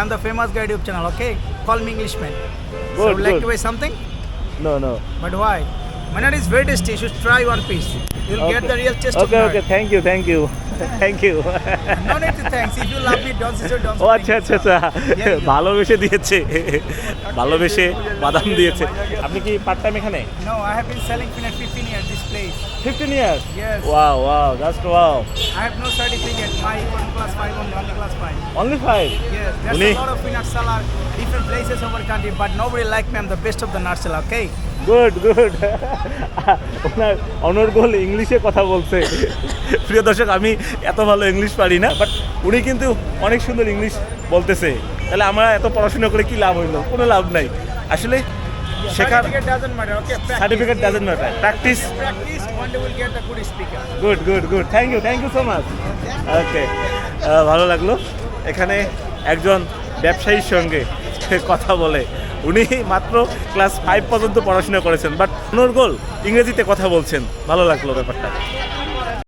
I am the famous guy YouTube channel. Okay, call me Englishman. so Good, would like to buy something? No, no. But why? Manad is very tasty. You should try one piece. You'll get the real of Okay, okay, thank you, thank you. Thank you. No need to thanks. If you love me, don't say so. Don't ও আচ্ছা আচ্ছা আচ্ছা. ভালোবেসে দিয়েছে ভালোবেসে বাদাম দিয়েছে আপনি কি পার্ট টাইম এখানে No, I have been selling peanut 15 years this place. Fifteen years Yes. Wow wow just wow I have no certificate. My one class five only, only class five. Only five Yes, there's Only- a lot of peanut seller, different places over country, but nobody like me. I'm the best of the nut seller. Okay. Good good ওনার অনর্গল ইংলিশে কথা বলছে। প্রিয় দর্শক আমি এত ভালো ইংলিশ পারি না বাট উনি কিন্তু অনেক সুন্দর ইংলিশ বলতেছে। তাহলে আমরা এত পড়াশোনা করে কি লাভ হইল? কোনো লাভ নাই। আসলে শেখার. Certificate doesn't matter practice. Good good good thank you thank you so much okay ভালো লাগল। এখানে একজন ব্যবসায়ীর সঙ্গে কথা বলে। উনি মাত্র ক্লাস ফাইভ পর্যন্ত পড়াশোনা করেছেন বাট অনর্গল ইংরেজিতে কথা বলছেন। ভালো লাগল ব্যাপারটা।